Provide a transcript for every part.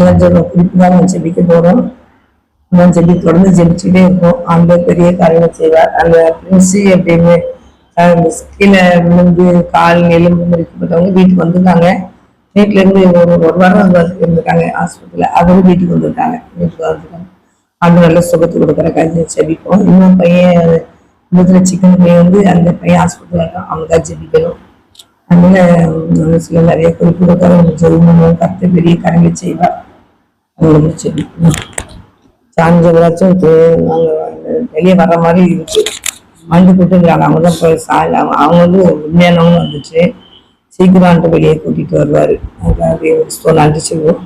சில ஜெபம் குறிப்பு தான் நம்ம ஜெபிக்க போறோம் நம்ம ஜெபி தொடர்ந்து ஜெபிச்சுட்டே இருப்போம். அந்த பெரிய காரியங்கள் செய்வார். அந்த பிரின்சி அப்படின்னு கீழே விழுந்து கால் எலும்பு இருக்கப்பட்டவங்க வீட்டுக்கு வந்திருக்காங்க. வீட்டுல இருந்து ஒரு ஒரு வாரம் இருந்திருக்காங்க. ஹாஸ்பிட்டல்ல அவரும் வீட்டுக்கு வந்திருக்காங்க. வீட்டுக்கு வந்திருக்காங்க அது நல்ல சுகத்து கொடுக்குற காரியம் ஜெபிப்போம். இன்னும் பையன் முதல்ல சிக்கன் பையன் வந்து அந்த பையன் ஹாஸ்பிட்டல் இருக்கான். அவங்க தான் ஜெபிக்கணும். அதனால சில நிறைய குறிப்பு கொடுக்காத ஜெபிக்கணும் கத்து பெரிய கரங்களை செய்வார். அவங்களுக்கு ஜெபிக்கணும் சாஞ்சவராச்சும் நாங்க வெளியே வர்ற மாதிரி இருக்கு வந்து கூட்டுங்கிறாங்க அவங்க தான் போய் சாய் அவங்க அவங்க வந்து உண்மையானவங்க வந்துச்சு. சீக்கிரம்ட்டு வெளியே கூட்டிட்டு வருவாரு. அதுக்காக ஸ்டோ நன்றி சொல்லுவோம்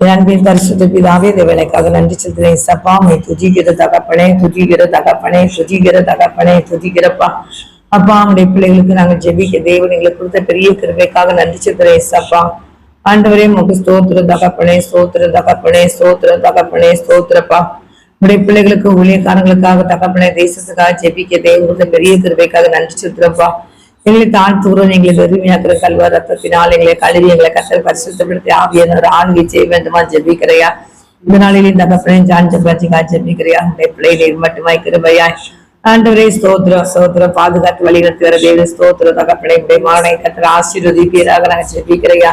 என் அன்பின் பரிசுத்த பிதாவே தேவனுக்காக நன்றி செலுத்துறேன் சப்பா மை துதிக்கிற தகப்பனே துதிக்கிற தகப்பனே துதிக்கிற தகப்பனே துதிக்கிறப்பா. அப்பா அவனுடைய பிள்ளைகளுக்கு நாங்கள் ஜெபிக்க தேவன் எங்களுக்கு கொடுத்த பெரிய கிருபைக்காக நன்றி செலுத்துறேன் சப்பா ஆண்டவரே உங்க ஸ்தோத்திர தகப்பனே ஸ்தோத்திர தகப்பனே ஸ்தோத்திர தகப்பனே ஸ்தோத்திரப்பா. உடைய பிள்ளைகளுக்கு ஊழியக்காரங்களுக்காக தகப்பனே தேசத்துக்காக ஜெபிக்கதே தேவன் பெரிய கிருபைக்காக நன்றி செலுத்துறப்பா. எங்களை தாழ்த்துகிறோம் எங்களை வெறுமையாக்குற கல்வ ரத்தத்தினால் எங்களை கழுவி எங்களை கத்தல் பரிசுத்தப்படுத்தி ஆவியனர் ஆண்மை செய்ய வேண்டுமா ஜெபிக்கிறையா. இந்த நாளிலே தகப்பனே ஜான் ஜப்பாச்சிக்கா ஜெபிக்கிறையா. உடைய பிள்ளைகளை மட்டுமாய் கிருபையா ஆண்டவரே ஸ்தோத்திர ஸ்தோத்திர பாதுகாத்து வழிநடத்தி வர தேவ ஸ்தோத்திர தகப்பனை. உடைய மகனை கத்திர ஆசீர்வதிப்பீராக நாங்கள் ஜெபிக்கிறையா.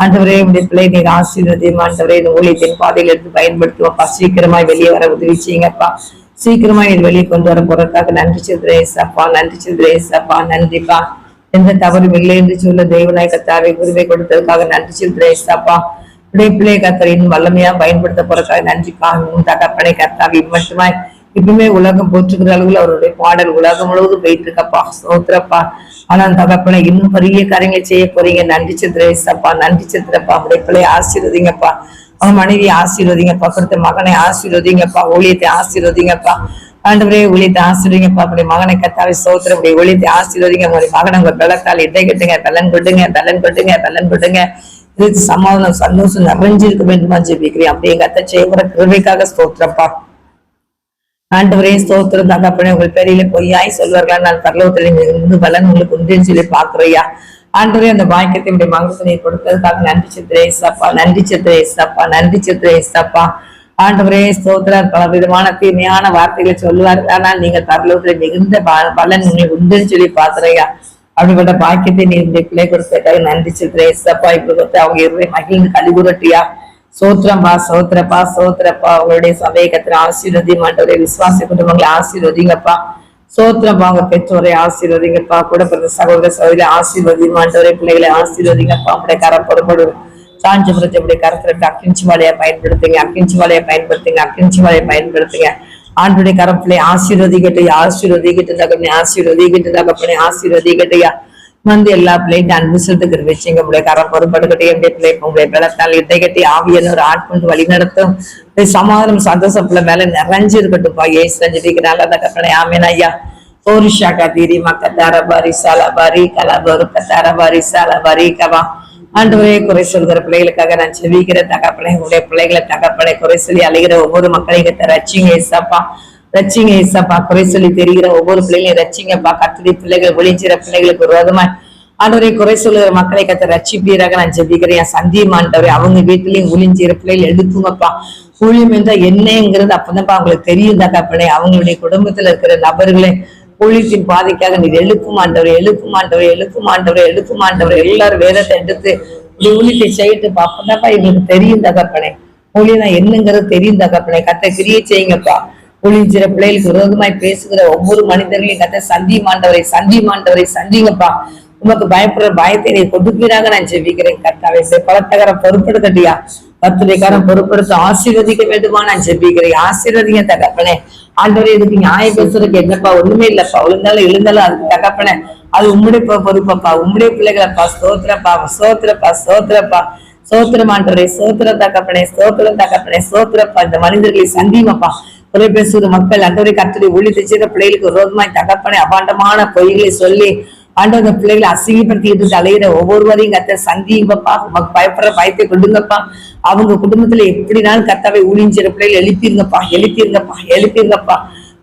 ஆண்டவரே உடைய பிள்ளை நீர் ஆசீர்வதியும். ஆண்டவரே இந்த ஊழியத்தின் பாதையில் எடுத்து பயன்படுத்துவோம்ப்பா. சீக்கிரமாய் வெளியே வர உதவி செய்யுங்கப்பா. சீக்கிரமா இது வெளியே கொண்டு வர போறதுக்காக நன்றி சிந்திரேசப்பா நன்றி சிந்திரேசப்பா நன்றிப்பா. எந்த தவறும் இல்லை என்று சொல்ல தெய்வநாய் கத்தாவை உரிமை கொடுத்ததுக்காக நன்றி சிந்திரேசப்பா உடைய பிள்ளை கத்தரின் வல்லமையா பயன்படுத்த போறதுக்காக நன்றிப்பா உன் தகப்பனை கத்தாவை மட்டுமாய் இப்பவுமே உலகம் போற்றுகிற அளவுல அவருடைய பாடல் உலகம் முழுவதும் போயிட்டு இருக்கப்பா சோத்திரப்பா ஆனா தகப்பனை இன்னும் பெரிய காரியங்களை செய்ய போறீங்க. நன்றி சித்ரேசப்பா நன்றி சித்திரப்பா. உடைய பிள்ளைய ஆசீர்வதிங்கப்பா. அவன் மனைவி ஆசீர்வதிங்கப்பா. கொடுத்த மகனை ஆசீர்வதிங்கப்பா. ஊழியத்தை ஆசீர்வதிங்கப்பா. ஆண்டவரே ஊழியத்தை ஆசிரியங்கப்பா அப்படி மகனை கத்தாவை சோத்திர அப்படி ஊழியத்தை ஆசீர்வதிங்க. உங்களுடைய மகனை உங்க பலத்தால் இடை கட்டுங்க. பலன் கொடுங்க. பலன் கொடுங்க. பலன் கொடுங்க. இது சமாதானம் சந்தோஷம் நிறைஞ்சிருக்க வேண்டுமா ஜெபிக்கிறேன். அப்படியே கத்த செய்கிற கிருபைக்காக ஸ்தோத்திரப்பா. ஆண்டவரே ஸ்தோத்திரம் தகப்பனே உங்கள் பேரில பொய்யாய் சொல்வார்களா நான் பரலோகத்தில் இருந்து பலன் உங்களுக்கு உண்டுன்னு சொல்லி பாக்குறையா ஆண்டவரே அந்த பாக்கியத்தை உடைய மகனுக்கு நீர் கொடுத்ததுக்காக நன்றி சித்திரே சப்பா நன்றி சித்திரே சப்பா நன்றி சித்திரே சப்பா ஆண்டவரே ஸ்தோத்திரம். பல விதமான தீமையான வார்த்தைகளை சொல்லுவார். ஆனால் நீங்கள் பரலோகத்தில் மிகுந்த பலன் உங்களுக்கு உண்டுன்னு சொல்லி பாக்குறையா அப்படிப்பட்ட பாக்கியத்தை நீ இந்த பிள்ளை கொடுத்ததுக்காக நன்றி சித்திரே சப்பா இப்படி கொடுத்து அவங்க இருவை மகிழ்ந்து கழிவுரட்டியா சோத்திரம்பா சோத்திரப்பா சோத்திரப்பா உங்களுடைய சபையை கத்திர ஆசீர்வதி மாட்டவரை விசுவாச குடும்பங்களை ஆசீர்வதிங்கப்பா. சோத்திரப்பா உங்க பெற்றோரை ஆசீர்வதிங்கப்பா. கூட பிறந்த சகோதர சகோதரி ஆசீர்வதி மாட்டவரை பிள்ளைகளை ஆசீர்வதிங்கப்பா. அப்படியே கரம் பொறுப்படு சாஞ்சபுரத்தை அப்படியே கரத்துல அக்கிஞ்சி மலையை பயன்படுத்துங்க அக்கிஞ்சி மலையை பயன்படுத்துங்க அக்கிஞ்சி மலையை பயன்படுத்துங்க. ஆண்டுடைய கரப்பிள்ளை ஆசீர்வதிக்கட்டு ஆசீர்வதிக்கிட்டு தகப்பனே ஆசீர்வதிக்கிட்டு தகப்பனே ஆசீர்வதிக்கட்டையா வந்து எல்லா பிள்ளையும் அன்பு செலுத்துக்கிற வச்சுங்க உங்களுடைய கரம் பொறுப்படுக்கட்டையும் என்னுடைய பிள்ளை உங்களுடைய பலத்தால் இடை கட்டி ஆவியனோர் ஆட்கொண்டு வழி நடத்தும். சமாதானம் சந்தோஷம் பிள்ளை மேல நிறைஞ்சு இருக்கட்டும்ப்பா ஏசு செஞ்சுட்டு அந்த கற்பனை ஆமீன் ஐயா. ஓரிஷா கதீரி மக்கத்தார பாரி சாலா பாரி கலாபரு கத்தார பாரி சாலா பாரி கவா. ஆண்டவரே குறை சொல்கிற பிள்ளைகளுக்காக நான் செவிக்கிற தகப்பனை உங்களுடைய பிள்ளைகளை தகப்பனை குறை சொல்லி அழுகிற ஒவ்வொரு மக்களையும் ரச்சிங்க ஏசப்பா. ரச்சிங்க ஏசப்பா குறை சொல்லி தெரிகிற ஒவ்வொரு பிள்ளைகளையும் ரச்சிங்கப்பா கத்துடைய பிள்ளைகள் ஒளிஞ்சிற பிள்ளைகளுக்கு விரோதமாய் ஆண்டவரை குறை சொல்லுகிற மக்களை கத்த ரட்சிப்பீராக நான் ஜெபிக்கிறேன். சந்தியமாண்டவரை அவங்க வீட்டிலையும் ஒளிஞ்சிற பிள்ளைகள் எழுப்புங்கப்பா ஊழியம் என்றால் என்னங்கிறது அப்பதான்ப்பா அவங்களுக்கு தெரியும் தகப்பனே அவங்களுடைய குடும்பத்துல இருக்கிற நபர்களை ஊழியத்தின் பாதைக்காக நீர் எழுப்பும் ஆண்டவரை எழுப்பும் ஆண்டவரை எழுப்பும் எழுப்பும் எல்லாரும் வேதத்தை எடுத்து இப்படி ஊழியத்தை செய்யிட்டு அப்பதான்ப்பா எங்களுக்கு தெரியும் தகப்பனே ஊழியம் என்னங்கிறது தெரியும் தகப்பனே கத்த கிரியை செய்யுங்கப்பா. ஒளிஞ்சிற பிள்ளைகளுக்கு விரோதமாய் பேசுகிற ஒவ்வொரு மனிதர்களையும் கத்த சந்தி மாண்டவரை சந்தி மாண்டவரை சந்திங்கப்பா உமக்கு பயப்படுற பயத்தை நீ கொடுப்பீராக நான் ஜெபிக்கிறேன். கர்த்தாவே இந்த பலத்தகரம் பொறுப்படுத்தட்டியா பத்திரிகாரம் பொறுப்படுத்த ஆசீர்வதிக்க வேண்டுமா நான் ஜெபிக்கிறேன். ஆசீர்வதிங்க தகப்பனே. ஆண்டவரே இதுக்கு நியாயம் பேசுறதுக்கு என்னப்பா? ஒண்ணுமே இல்லப்பா. விழுந்தாலும் எழுந்தாலும் அதுக்கு தகப்பனே. அது உம்முடைய பொறுப்பப்பா. உம்முடைய பிள்ளைகளப்பா. சோத்திரப்பா சோத்திரப்பா சோத்திரப்பா சோத்திரம் சோத்திர தகப்பனே. சோத்திரம் தகப்பனே. சோத்திரப்பா இந்த மனிதர்களை சந்திமப்பா தொலைபேசுகிற மக்கள் அன்றவரை கத்தடி ஊழியத்தை செய்த பிள்ளைகளுக்கு விரோதமாய் தகப்பனை அபாண்டமான பொய்களை சொல்லி ஆண்டவர் இந்த பிள்ளைகளை அசிங்கப்படுத்திட்டு அலையிற ஒவ்வொருவரையும் கத்த சந்திங்கப்பா உமக்கு பயப்படுற பயத்தை கொடுங்கப்பா. அவங்க குடும்பத்துல எப்படினாலும் கத்தாவை ஊழிஞ்சிற பிள்ளைகள் எழுப்பிருங்கப்பா எழுப்பிருங்கப்பா எழுப்பிருங்கப்பா.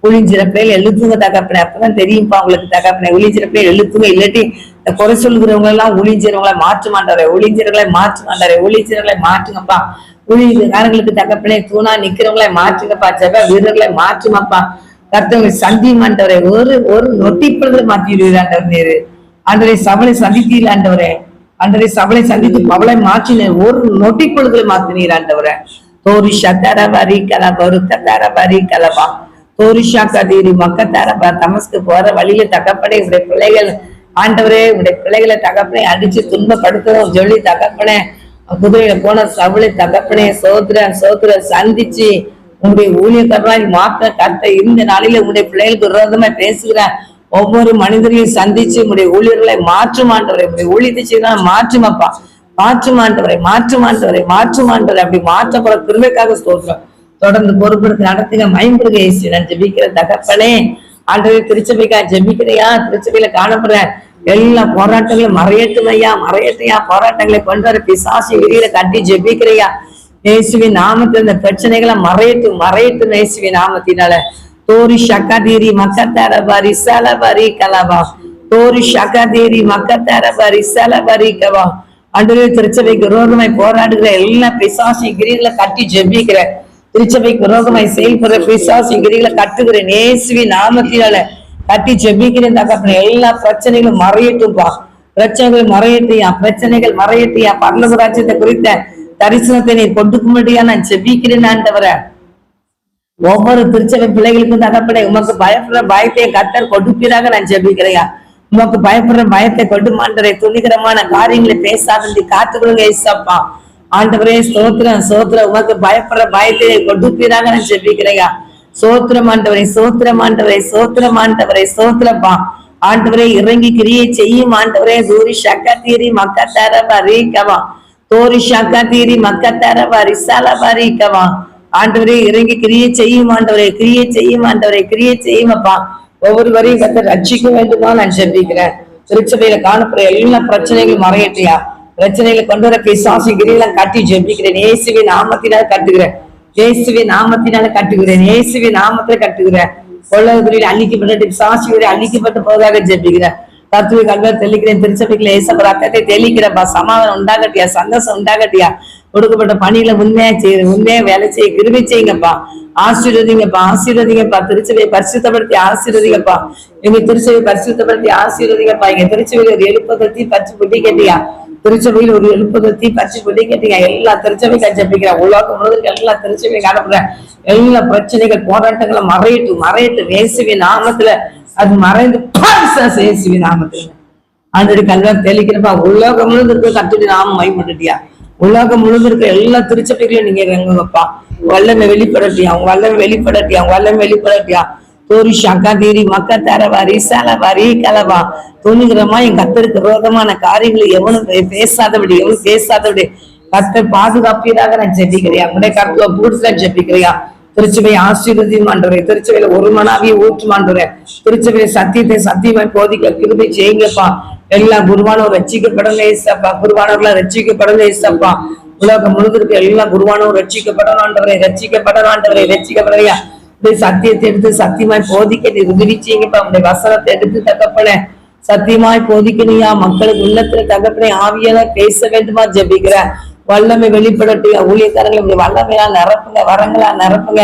ஒளிஞ்சிற பிள்ளைகள் எழுத்துங்க தகப்பனை. அப்பதான் தெரியும்பா உங்களுக்கு தகப்பனை. ஒளிஞ்சிற பிள்ளைகள் எழுத்துங்க இல்லாட்டி இந்த குறை சொல்லுகிறவங்க எல்லாம் ஒளிஞ்சிறவங்களை மாற்ற மாட்டாரே ஒளிஞ்சிறவங்களை மாற்ற மாட்டாரே ஒளிஞ்சிறவங்களை மாற்றுங்கப்பா. ஊழியர்களுக்கு தகப்பனே தூணா நிக்கிறவங்களை மாற்றுங்கப்பா ஜெப வீரர்களை மாற்றுமாப்பா. சந்தி சந்திமாண்டவரே ஒரு ஒரு நொட்டிப்படுதல மாற்றிடுவீராண்டவர் நேரு. ஆண்டவரை சபலை சந்தித்தீர் ஆண்டவரே. ஆண்டவரை சபலை சந்தித்து பவளை மாற்றின ஒரு நொட்டிப்படுதலை மாத்தினீர் ஆண்டவரே. தோரிஷா தரவரி கலபா ருத்த தரவரி கலபா தோரிஷா கதிரி மக்க தரபா தமஸ்கு போற வழியில தகப்பனே உடைய பிள்ளைகள் ஆண்டவரே உடைய பிள்ளைகளை தகப்பனே அடிச்சு துன்பப்படுத்தவும் சொல்லி தகப்பனே குதிரையில போன சவுளை தகப்பனே சோதர சோத்ர சந்திச்சு உங்களுடைய ஊழியக்காரராய் மாத்த கத்த இந்த நாளில உங்களுடைய பிள்ளைகளுக்கு விரோதமா பேசுகிற ஒவ்வொரு மனிதரையும் சந்திச்சு உங்களுடைய ஊழியர்களை மாற்றுமாண்டவரை உங்களுடைய ஊழியத்தை செய்தால் மாற்றுமாப்பா மாற்றுமாண்டவரை மாற்றுமாண்டவரை மாற்றுமாண்டவரை அப்படி மாற்றப்பட கிருமைக்காக சொல்றோம் தொடர்ந்து பொறுப்படுத்தி நடத்துங்க மயம்படுக ஏசி நான் ஜெபிக்கிற தகப்பனே. ஆண்டவரே திருச்சபைக்கா ஜெபிக்கிறையா? திருச்சபையில காணப்படுற எல்லா போராட்டங்களும் மறையட்டும் ஐயா மறையட்டையா போராட்டங்களை கொண்டு வர பிசாசி விரியில கட்டி ஜெபிக்கிறையா. இயேசுவின் நாமத்துல இந்த பிரச்சனைகளை மறையட்டும் மறையட்டும் இயேசுவின் நாமத்தினால. தோரி ஷக்கதீரி மக்கத்தார பாரி சலபரி கலவா. தோரி ஷக்கதீரி மக்கத்தார பாரி சலபரி கவா. அன்றைய திருச்சபைக்கு விரோதமாய் போராடுகிற எல்லா பிசாசி கிரிகளை கட்டி ஜெபிக்கிற. திருச்சபைக்கு விரோதமாய் செயல்படுற பிசாசி கிரிகளை கட்டுகிற நேசுவி நாமத்தினால. கட்டி ஜெபிக்கிறேன் தகப்பன எல்லா பிரச்சனைகளும் மறையட்டும்பா பிரச்சனைகள் மறையட்டியா பிரச்சனைகள் மறையட்டியா பரலோக ராஜ்யத்தை குறித்த தரிசனத்தை நீ கொடுக்கும்படியா நான் ஜெபிக்கிறேன் ஆண்டவரை. ஒவ்வொரு திருச்சபை பிள்ளைகளுக்கும் தகப்படை உமக்கு பயப்படுற பயத்தை கத்தர் கொடுப்பீராக நான் ஜெபிக்கிறையா உமக்கு பயப்படுற பயத்தை கொண்டு மாண்டரை துணிகரமான காரியங்களை பேசாதண்டி காத்துக்கொள்ளுங்க ஏசப்பா. ஆண்டவரே ஸ்தோத்திரம் சோத்ர உமக்கு பயப்படுற பயத்தை கொடுப்பீராக நான் ஜெபிக்கிறையா சோத்திரம் ஆண்டவரை சோத்திரம் ஆண்டவரை சோத்திரம் ஆண்டவரை சோத்திரப்பா. ஆண்டவரே இறங்கி கிரியை செய்யும் ஆண்டவரே தூரி சக்கத்தீரி தர பரீக்கவா தோரி சக்கத்தீரி மக்கத்தர பரிசால பரீக்கவா ஆண்டவரே இறங்கி கிரியை செய்யும் ஆண்டவரை கிரியை செய்யும் ஆண்டவரை கிரியை செய்யும் அப்பா ஒவ்வொருவரையும் கத்த ரட்சிக்க வேண்டுமா நான் ஜெபிக்கிறேன். திருச்சபையில காணப்படுற எல்லா பிரச்சனைகளும் மறையட்டியா? பிரச்சனைகளை கொண்டு வர பிசாசி கிரியெல்லாம் கட்டி ஜெபிக்கிறேன். இயேசுவின் நாமத்தினால கட்டுகிறேன் இயேசுவி நாமத்தினால கட்டுகிறேன். இயேசுவி நாமத்துல கட்டுகிறேன். கொள்ளவர்களில் அழிக்கப்பட்ட பிசாசியோட அழிக்கப்பட்டு போவதாக ஜெபிக்கிறேன். தத்துவ கல்வர் தெளிக்கிறேன். திருச்சபைகளை ஏசப்ப ரத்தத்தை தெளிக்கிறப்பா சமாதானம் உண்டாகட்டியா சந்தோஷம் உண்டாகட்டியா கொடுக்கப்பட்ட பணியில உண்மையா செய்ய உண்மையா வேலை செய்ய கிருபை செய்யுங்கப்பா. ஆசீர்வதிங்கப்பா ஆசீர்வதிங்கப்பா. திருச்சபையை பரிசுத்தப்படுத்தி ஆசீர்வதிங்கப்பா. எங்க திருச்சபையை பரிசுத்தப்படுத்தி ஆசீர்வதிங்கப்பா. எங்க திருச்சபையில ஒரு எழுப்பதத்தி பச்சு புட்டி கேட்டியா? திருச்சபையில் ஒரு எழுப்பதத்தி பச்சு புட்டி கேட்டீங்க எல்லா திருச்சபைக்கு ஜெபிக்கிறேன். உலகம் முழுவதும் எல்லா திருச்சபையும் காணப்படுறேன். எல்லா பிரச்சனைகள் போராட்டங்களை மறையட்டும் மறையட்டும் இயேசுவின் நாமத்துல அது மறைந்து பாரிசாஸ் நாமத்துல. ஆண்டடி கல்வா தெளிக்கிறப்பா. உலகம் முழுவதும் இருக்க கத்துடி நாம மைப்பட்டுட்டியா உலகம் முழுவதும் இருக்க எல்லா திருச்சபைகளையும் நீங்க இறங்குங்கப்பா வல்லமை வெளிப்படட்டியா? அவங்க வல்லமை வெளிப்படட்டியா? அவங்க வல்லமை வெளிப்படட்டியா? தோரி ஷக்கா மக்க தரவாரி சலவாரி கலவா. துணிகிறமா என் கத்தருக்கு விரோதமான காரியங்களை எவனும் பேசாதபடி எவனும் பேசாதபடி. கத்தை பாதுகாப்பீராக நான் ஜெபிக்கிறியா உடைய கருத்துவ பூட்ஸ்ல ஜெபிக்கிறியா திருச்சபை ஆசீர்வதியும் ஆண்டவரே. திருச்சபையில ஒரு மனாவிய ஊற்றுமாண்டவரே திருச்சபையில சத்தியத்தை சத்தியமாய் போதிக்க கிருபை செய்யுங்கப்பா. எல்லா குருவானவர் ரட்சிக்கப்படல ஏசப்பா குருவானவர்களா ரட்சிக்கப்படல ஏசப்பா உலகம் முழுவதற்கு எல்லா குருவானவர் ரட்சிக்கப்படணும் ஆண்டவரே ரட்சிக்கப்படணும் ரட்சிக்கப்படலையா? சத்தியத்தை எடுத்து சத்தியமாய் போதிக்க நீ உதிரிச்சீங்கப்பா உடைய வசனத்தை எடுத்து தகப்பன சத்தியமாய் போதிக்கணியா மக்களுக்கு உள்ளத்துல தகப்பனை ஆவியால பேச வேண்டுமா ஜபிக்கிற? வல்லமை வெளிப்படட்டியா ஊழியக்காரங்களை இப்படி வல்லமையா நிரப்புங்க வரங்களா நிரப்புங்க.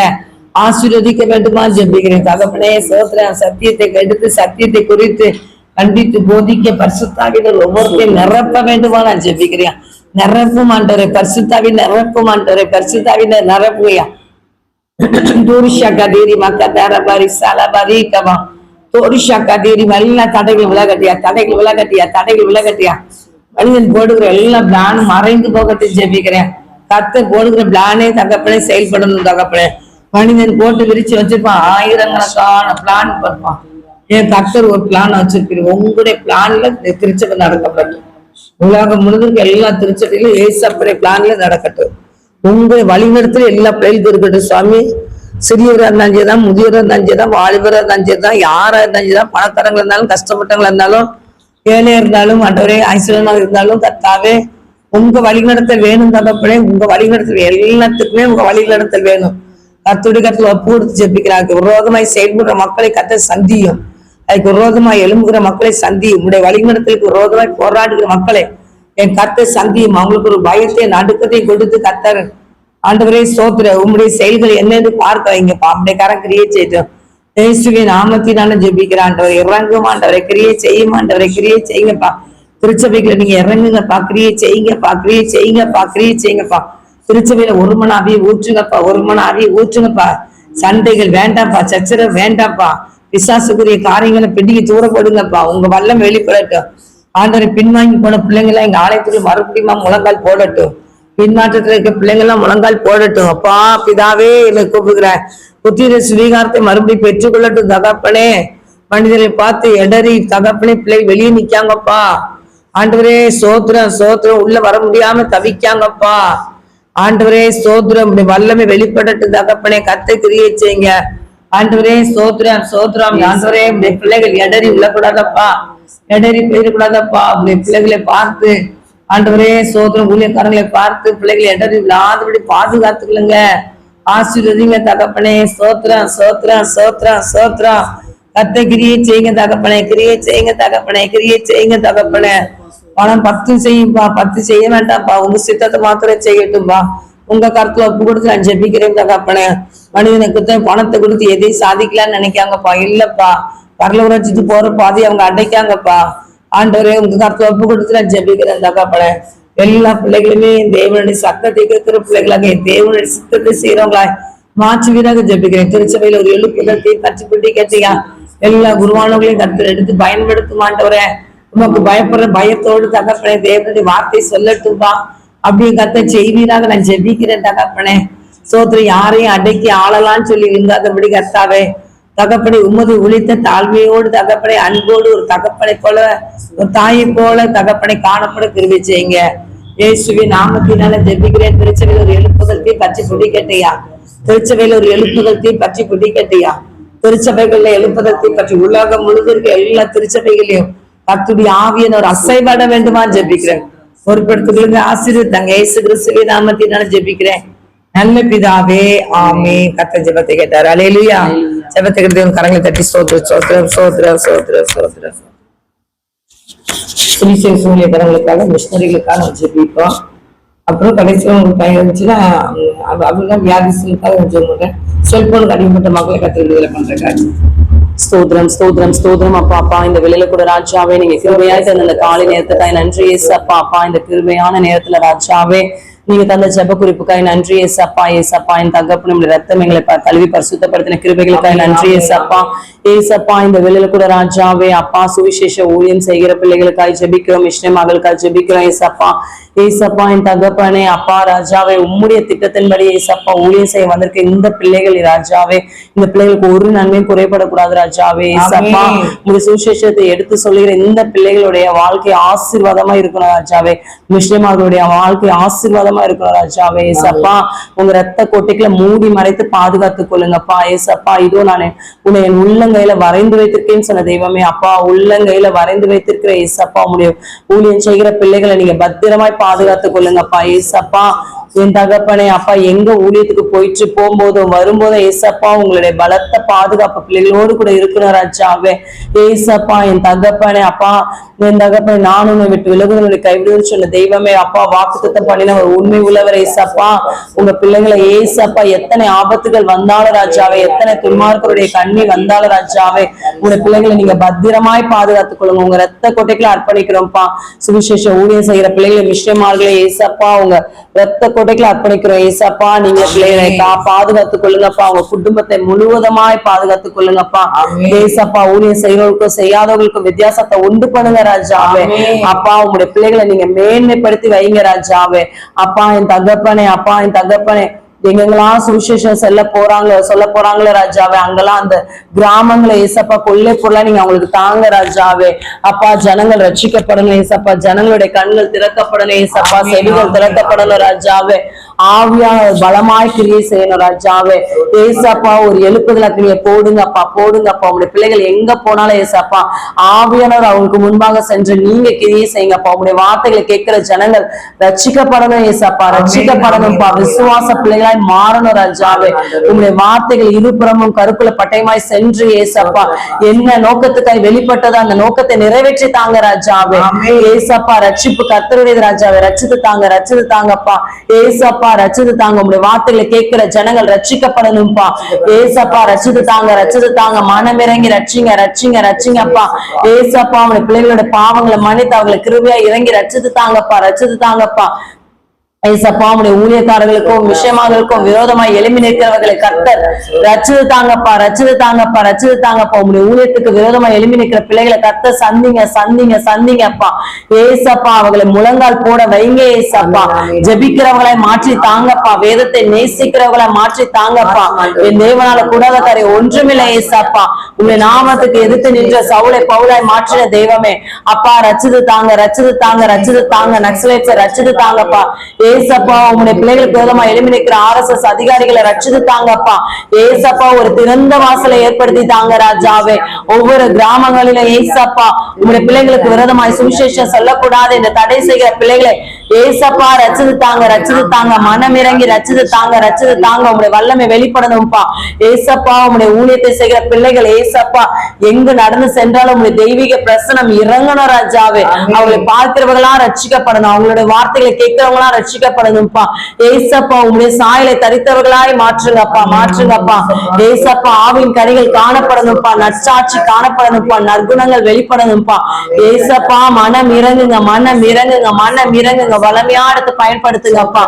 ஆசீர்வதிக்க வேண்டுமா ஜெபிக்கிறேன். தகப்பனே சோத்திரம் சத்தியத்தை எடுத்து சத்தியத்தை குறித்து கண்டித்து போதிக்க பரிசுத்தாவினர் ஒவ்வொருத்தையும் நிரப்ப வேண்டுமா நான் ஜெபிக்கிறேன் நிரப்பும் ஆண்டவரை பரிசுத்தாவி நிரப்பும் ஆண்டவரை பரிசுத்தாவினர் நிரப்புகையா? தூரிஷா கதீரி மக்க தரபாரி சலபாரி கவா தோரிஷா கதீரி எல்லா தடைகள் விலகட்டியா? தடைகள் விலகட்டியா? தடைகள் விலகட்டியா? மனிதன் போடுகிற எல்லா பிளானும் மறைந்து போகட்டு ஜெபிக்கிறேன் கத்தர் போடுகிற பிளானே தகப்பனே செயல்படணும் தகப்பனே. மனிதன் போட்டு விரிச்சு வச்சிருப்பான். ஆயிரக்கணக்கான பிளான் பார்ப்பான். ஏன் கத்தர் ஒரு பிளான் வச்சிருப்பீங்க உங்களுடைய பிளான்ல திருச்சபை நடக்கப்படும். உலகம் முழுதும் எல்லா திருச்சபையிலும் ஏசப்படைய பிளான்ல நடக்கட்டும். உங்க வழிநடத்துல எல்லா பிள்ளைகளுக்கும் இருக்கட்டும் சுவாமி. சிறியவராக இருந்தாலும் சரிதான் முதியவரா இருந்தாலும் சரிதான் வாலிபரா இருந்தாலும் சரிதான் யாரா இருந்தாலும் சரிதான் பணக்காரங்களா இருந்தாலும் கஷ்டப்பட்டவங்களா இருந்தாலும் ஏழையா இருந்தாலும் ஆண்டவரே ஐஸ்வர்யமாக இருந்தாலும் கத்தாவே உங்க வழிநடத்தல் வேணும் தகப்பனே உங்க வழிநடத்தல் எல்லாத்துக்குமே உங்க வழிநடத்தல் வேணும். கத்துடைய கத்துல ஒப்பு கொடுத்து ஜெபிக்கிறாங்க விரோதமாய் செயல்படுற மக்களை கத்த சந்தியும். அதுக்கு விரோதமாய் எழும்புகிற மக்களை சந்தியும். உடைய வழிநடத்தலுக்கு விரோதமாய் போராடுகிற மக்களை என் கத்த சந்தியும். அவங்களுக்கு ஒரு பயத்தை நடுக்கத்தையும் கொடுத்து கத்தர் ஆண்டவரே சோத்துற உங்களுடைய செயல்கள் என்னன்னு பார்க்க வைங்கப்பா பாம்படைக்காரன் கரம் கிரியை செய்தோம். இயேசுவின் நாமத்தினால ஜெபிக்கிற ஆண்டவர் இறங்கும். ஆண்டவரை கிரியை செய்யும். ஆண்டவரை கிரியை செய்யுங்கப்பா. திருச்சபைகளை நீங்க இறங்குங்கப்பா. கிரியை செய்யுங்கப்பா. கிரியை செய்யுங்கப்பா. கிரியை செய்யுங்கப்பா. திருச்சபையில ஒரு மணி ஆவியை ஊற்றுங்கப்பா. ஒரு மணி ஆவியை ஊற்றுங்கப்பா. சண்டைகள் வேண்டாம்ப்பா. சச்சரவு வேண்டாம்ப்பா. பிசாசுக்குரிய காரியங்களை பிடிக்கி தூரப்படுங்கப்பா உங்க வல்லம் வெளிப்படட்டும் ஆண்டவரை பின்வாங்கி போன பிள்ளைங்களாம் எங்க ஆலயத்துக்கு மறுபடியுமா முழங்கால் போடட்டும். பின்மாற்றத்துல இருக்க பிள்ளைங்கெல்லாம் முழங்கால் போடட்டும். அப்பா பிதாவே என்னை கூப்பிடுகிறேன் புத்திர சுவீகாரத்தை மறுபடியும் பெற்றுக்கொள்ளட்டும் தகப்பனே. மனிதரை பார்த்து எடறி தகப்பனே பிள்ளை வெளியே நிக்காங்கப்பா. ஆண்டவரே சோத்திரம் சோத்திரம் உள்ள வர முடியாம தவிக்காங்கப்பா. ஆண்டவரே சோத்திரம் வல்லமை வெளிப்படட்டும் தகப்பனே. கத்தை கிரியை செய்யுங்க. ஆண்டவரே சோத்திரம் சோத்திரம் ஆண்டவரே இப்படி பிள்ளைகள் எடறி விழக்கூடாதப்பா எடறி போயிடக்கூடாதப்பா அப்படி பிள்ளைகளை பார்த்து ஆண்டவரே சோத்திரம் ஊழியக்காரங்களை பார்த்து பிள்ளைகளை இடறி விழாதபடி பாதுகாத்துக்கலுங்க ஆசீர்வதிங்க தகப்பனே சோத்திரம் சோத்திரம் சோத்திரம் சோத்திரம் கத்த கிரியை செய்யுங்க தகப்பனே கிரியை செய்யுங்க தகப்பனே கிரியை செய்யுங்க தகப்பனே. பணம் பத்து செய்யும்பா பத்து செய்ய வேண்டாம்ப்பா உங்க சித்தத்தை மாத்திரம் செய்யட்டும்பா. உங்க கருத்துல ஒப்பு கொடுத்து நான் ஜெபிக்கிறேன் தகப்பனே மனிதனுக்கு பணத்தை கொடுத்து எதையும் சாதிக்கலாம்னு நினைக்காங்கப்பா. இல்லப்பா. பரலவரட்சிட்டு போற பாதி அவங்க அடைக்காங்கப்பா. ஆண்டவரே உங்க கருத்துல ஒப்பு கொடுத்து நான் ஜெபிக்கிறேன் தகப்பனே எல்லா பிள்ளைகளுமே தேவனுடைய சத்தத்தை கேட்கிற பிள்ளைகளாக என் தேவனுடைய சித்தத்தை செய்யறவங்களா மாற்று வீராக ஜெபிக்கிறேன். திருச்சபையில ஒரு எழுப்புதத்தை கற்றுப்பிடி கேட்டியா எல்லா குருவானவங்களையும் கருத்தில் எடுத்து பயன்படுத்துமாண்டவரே உமக்கு பயப்படுற பயத்தோடு தகப்பனே தேவனுடைய வார்த்தை சொல்லட்டும்பா. அப்படியே கத்த செய்வீராக நான் ஜெபிக்கிறேன் தகப்பனே. சோத்திரம் யாரையும் அடக்கி ஆளலாம்னு சொல்லி இருந்தாதபடி கர்த்தாவே தகப்பனை உமது ஒழித்த தாழ்மையோடு தகப்பனை அன்போடு ஒரு தகப்பனை போல ஒரு தாயை போல தகப்பனை காணப்பட கிருவி செய்யுங்க. இயேசுவின் நாமத்தினால ஜெபிக்கிறேன். திருச்சபையில் ஒரு எழுப்புதல் பற்றி பிடிக்கட்டையா திருச்சபையில் ஒரு எழுப்புதல் தீ பற்றி பிடிக்கட்டையா திருச்சபைகள்ல எழுப்புதல் தீ பற்றி உலகம் முழுவதும் எல்லா திருச்சபைகளையும் கத்துடைய ஆவியன் ஒரு அசைபட வேண்டுமா ஜெபிக்கிறேன். பொறுப்படுத்துகளுக்கு ஆசிரியர் தங்க இயேசு கிறிஸ்துவின் நாமத்தினால ஜெபிக்கிறேன். நல்ல பிதாவே. ஆமே கத்த ஜெபத்தை கேட்டார். அலையிலுயா ஜெபத்தை கிட்ட கரங்களை தட்டி சோத்ர சோத்ர சோத்ர சோத்ர சோத்ர சுவிசேஷ ஊழியக்காரங்களுக்காக மிஷினரிகளுக்காக ஜெபிப்போம். அப்புறம் கடைசியில் உங்களுக்கு பையன் இருந்துச்சுன்னா அவங்க வியாதிகளுக்காக ஜெபம் செல்போனுக்கு அடிப்பட்ட மக்களை கற்று விடுதலை பண்ற பண்றேன் ஸ்தோத்திரம் ஸ்தோத்திரம் ஸ்தோத்திரம். அப்பா அப்பா இந்த வெளியில கூட ராஜாவே நீங்க கிருபையாய் தந்த இந்த காலை நேரத்துக்காய் நன்றி ஏசு அப்பா அப்பா இந்த கிருபையான நேரத்துல ராஜாவே நீங்க தந்த ஜெப குறிப்புக்காய் நன்றி ஏசு அப்பா ஏசு அப்பா என் தகப்பனும் ரத்தம் எங்களை கழுவி பரிசுத்தப்படுத்தின கிருபைகளுக்காய் நன்றி ஏசு அப்பா. ஏசப்பா இந்த வெளியில கூட ராஜாவே அப்பா சுவிசேஷ ஊழியம் செய்கிற பிள்ளைகளுக்காய் ஜெபிக்கிறோம் மிஷ்ண மகளுக்காய் ஜெபிக்கிறோம் ஏசப்பா ஏசப்பா என் தகப்பனே அப்பா ராஜாவே உம்முடைய திட்டத்தின்படி ஏசப்பா ஊழியம் செய்ய வந்திருக்க இந்த பிள்ளைகள் ராஜாவே இந்த பிள்ளைகளுக்கு ஒரு நன்மையும் குறைபடக்கூடாது ராஜாவே. ஏசப்பா ஆமென். உங்க சுவிசேஷத்தை எடுத்து சொல்லுகிற இந்த பிள்ளைகளுடைய வாழ்க்கை ஆசீர்வாதமா இருக்கணும் ராஜாவே. முஸ்லிமார்களுடைய வாழ்க்கை ஆசீர்வாதமா இருக்கணும் ராஜாவே. ஏசப்பா உங்க ரத்த கோட்டைக்குள்ள மூடி மறைத்து பாதுகாத்துக் கொள்ளுங்கப்பா. ஏசப்பா இதோ நான் உன்னை என் உள்ளங்கையில வரைந்து வைத்திருக்கேன்னு சொன்ன தெய்வமே அப்பா உள்ளங்கையில வரைந்து வைத்திருக்கிற ஏசப்பா உங்களுடைய ஊழியம் செய்கிற பிள்ளைகளை நீங்க பத்திரமாய் பாதுகாத்துக் கொள்ளுங்கப்பா ஏசப்பா. என் தகப்பனே அப்பா எங்க ஊழியத்துக்கு போயிட்டு போகும்போதும் வரும்போதும் ஏசப்பா உங்களுடைய பலத்த பாதுகாப்பு பிள்ளைகளோடு கூட இருக்கணும் ராஜாவே. ஏசப்பா என் தகப்பனே அப்பா என் தகப்பனே நான் உன்னை விட்டு விலகுவதை கைவிடுன்னு சொன்ன தெய்வமே அப்பா வாக்கு வாக்குத்தத்தம் பண்ணின ஒரு உண்மை உள்ளவர் ஏசப்பா. உங்க பிள்ளைங்களை ஏசப்பா எத்தனை ஆபத்துகள் வந்தாலும் ராஜாவே எத்தனை துன்மார்க்கருடைய கண்ணி வந்தாலும் ராஜாவே உங்க பிள்ளைகளை நீங்க பத்திரமாய் பாதுகாத்துக் கொள்ளுங்க. உங்க ரத்த கொட்டைக்குள்ள அர்ப்பணிக்கிறோம்ப்பா. சுவிசேஷ ஊழியம் செய்யற பிள்ளைகளை மிஷ்யமார்களே ஏசப்பா உங்க ரத்த கொட்டைக்குள்ள அர்ப்பணிக்கிறோம் ஏசப்பா நீங்க பிள்ளைகளை பாதுகாத்துக் கொள்ளுங்கப்பா. உங்க குடும்பத்தை முழுவதுமாய் பாதுகாத்துக் கொள்ளுங்கப்பா. ஏசப்பா ஊழியம் செய்யறவங்களுக்கும் செய்யாதவங்களுக்கும் வித்தியாசத்தை உண்டு பண்ணுங்க ராஜாவே. அப்பா உங்களுடைய பிள்ளைகளை நீங்க மேன்மைப்படுத்தி வைங்க ராஜாவே அப்பா என் தகப்பனே அப்பா என் தகப்பனே. எங்கெங்கெல்லாம் சுவிசேஷம் செல்ல போறாங்களோ சொல்ல போறாங்களோ ராஜாவே அங்கெல்லாம் அந்த கிராமங்களை ஏசப்பா கொள்ளை பொருளா நீங்க அவங்களுக்கு தாங்க ராஜாவே. அப்பா ஜனங்கள் ரட்சிக்கப்படணும் ஏசப்பா. ஜனங்களுடைய கண்கள் திறக்கப்படணும் ஏசப்பா. ஆமென், திறக்கப்படணும் ராஜாவே. ஆவியான பலமாய் கிரியை செய்யணும் ராஜாவே. ஏசப்பா ஒரு எழுப்புதல் அக்னியை போடுங்கப்பா போடுங்கப்பா. உங்களுடைய பிள்ளைகள் எங்க போனாலும் ஏசப்பா ஆவியானவர் அவங்களுக்கு முன்பாக சென்று நீங்க கிரியை செய்யுங்கப்பா. உங்களுடைய வார்த்தைகளை கேட்கிற ஜனங்கள் ரட்சிக்கப்படணும் ஏசப்பா ரட்சிக்கப்படணும்ப்பா. விசுவாச பிள்ளைகளாய் மாறணும் ராஜாவே. உங்களுடைய வார்த்தைகள் இருபுறமும் கருக்குல பட்டயமாய் சென்று ஏசப்பா. என்ன நோக்கத்துக்காய் வெளிப்பட்டதோ அந்த நோக்கத்தை நிறைவேற்றி தாங்க ராஜாவே. ஏசப்பா ரட்சிப்பு கர்த்தருடையது ராஜாவே. ரட்சித்து தாங்க ரட்சித்து தாங்கப்பா. ஏசப்பா ரட்சித்து தாங்க உங்களுடைய வார்த்தைகளை கேட்கிற ஜனங்கள் ரட்சிக்கப்படணும்ப்பா ஏசப்பா ரட்சித்து தாங்க ரச்சிது தாங்க. மனமிறங்கி ரட்சிங்க ரட்சிங்க ரட்சிங்கப்பா. ஏசப்பா அவனுடைய பிள்ளைகளோட பாவங்களை மன்னித்து அவங்களை கிருபையா இறங்கி ரச்சிது தாங்கப்பா ரட்சித்து தாங்கப்பா. ஐசப்பா உடைய ஊழியக்காரர்களுக்கும் விஷயமாகளுக்கும் விரோதமாய் எழுப்பி நிற்கிறவர்களை கர்த்தர் ரச்சிது தாங்கப்பா ரச்சிது தாங்கப்பா ரச்சிது தாங்கப்பா. உங்களுடைய ஊழியத்துக்கு விரோதமா எழுப்பி நிற்கிற பிள்ளைகளை கர்த்தர் சந்திங்க சந்திங்க சந்திங்கப்பா. ஏசப்பா அவர்களை முழங்கால் போட வைங்க ஏசப்பா. ஜெபிக்கிறவங்களை மாற்றி தாங்கப்பா. வேதத்தை நேசிக்கிறவங்களை மாற்றி தாங்கப்பா. என் தேவனால கூடாத தரை ஒன்றுமில்லை ஏசப்பா. உங்களுடைய நாமத்துக்கு எதிர்த்து நின்ற சவுளை பவுலாய் மாற்றின தெய்வமே. அப்பா ரச்சிது தாங்க ரச்சிது தாங்க ரச்சிது தாங்க நக்சலைட்ஸை ரச்சிது தாங்கப்பா. ஏசப்பா உங்களுடைய பிள்ளைகளுக்கு விரோதமா எழுப்பி நிற்கிற எஸ் அதிகாரிகளை ரச்சிது தாங்கப்பா. ஏசப்பா ஒரு திறந்த வாசலை ஏற்படுத்தி தாங்க ராஜாவே. ஒவ்வொரு கிராமங்களிலும் ஏசப்பா உங்களுடைய பிள்ளைகளுக்கு விரோதமாய் சுவிசேஷம் சொல்லக்கூடாது என்று தடை செய்கிற பிள்ளைகளை ஏசப்பா ரச்சிது தாங்க ரச்சிது தாங்க மனம் இறங்கி ரச்சிது தாங்க ரச்சிது தாங்க உங்களுடைய வல்லமை வெளிப்படணும்ப்பா ஏசப்பா உங்களுடைய ஊழியத்தை செய்கிற பிள்ளைகள் ஏசப்பா எங்கு நடந்து சென்றாலும் உங்களுடைய தெய்வீக பிரசனம் இறங்கணும் ராஜாவே. அவங்களை பார்க்கிறவங்களா ரட்சிக்கப்படணும். அவங்களுடைய வார்த்தைகளை கேட்கிறவங்களா ரட்சிக்கப்படணும்ப்பா ஏசப்பா உங்களுடைய சாயலை தரித்தவர்களாய் மாற்றுங்கப்பா மாற்றுங்கப்பா. ஏசப்பா. ஆவின் கனிகள் காணப்படணும்ப்பா நற்சாட்சி காணப்படணும்ப்பா நற்குணங்கள் வெளிப்படணும்ப்பா ஏசப்பா மனம் இறங்குங்க மனம் இறங்குங்க மனம் இறங்குங்க. வளமையா எடுத்து பயன்படுத்துங்கப்பா.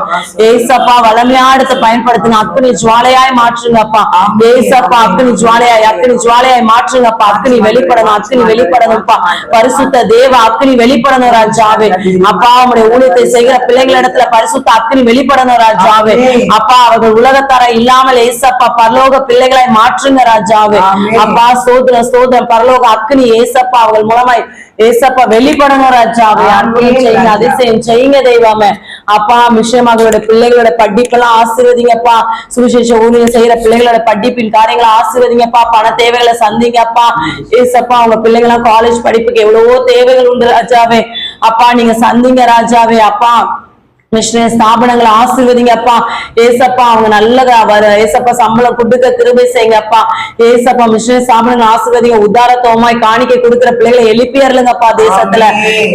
ஏசப்பா வளமையா எடுத்து பயன்படுத்துங்க. அக்னி ஜுவாலையாய் மாற்றுங்கப்பா. ஏசப்பா அக்னி ஜுவாலையாய் அக்னி ஜுவாலையாய் மாற்றுங்கப்பா. அக்னி வெளிப்படணும் அக்னி வெளிப்படணும்ப்பா. பரிசுத்த தேவ அக்னி வெளிப்படணும் ராஜாவே. அப்பா உங்களுடைய ஊழியத்தை செய்கிற பிள்ளைகளிடத்துல பரிசுத்த அக்னி வெளிப்படணும் ராஜாவே. அப்பா அவர்கள் உலகத்தர இல்லாமல் ஏசப்பா பரலோக பிள்ளைகளை மாற்றுங்க ராஜாவே. அப்பா சோதர சோதரம் பரலோக அக்னி ஏசப்பா அவர்கள் மூலமாய் ஏசப்பா வெளிப்படணும் ராஜாவே. அற்புதம் செய்யுங்க அதிசயம் செய்யுங்க தெய்வமே. அப்பா விஷயமாகளோட பிள்ளைகளோட படிப்பெல்லாம் ஆசீர்வதிங்கப்பா. சுவிசேஷ ஊழியம் செய்யற பிள்ளைகளோட படிப்பின் காரியங்களை ஆசீர்வதிங்கப்பா. பண தேவைகளை சந்திங்கப்பா. ஏசப்பா அவங்க பிள்ளைங்களாம் காலேஜ் படிப்புக்கு எவ்வளவோ தேவைகள் உண்டு ராஜாவே. அப்பா நீங்க சந்திங்க ராஜாவே. அப்பா மிஷினரி ஸ்தாபனங்களை ஆசிர்வதிங்கப்பா ஏசப்பா அவங்க நல்லதா வர. ஏசப்பா சம்பளம் கொடுக்க கிருபை செய்யுங்கப்பா ஏசப்பா மிஷினரி ஸ்தாபனங்களை ஆசிர்வதிங்க. உதாரத்துவமாய் காணிக்கை கொடுக்குற பிள்ளைகளை எழுப்பியர்லுங்கப்பா தேசத்துல.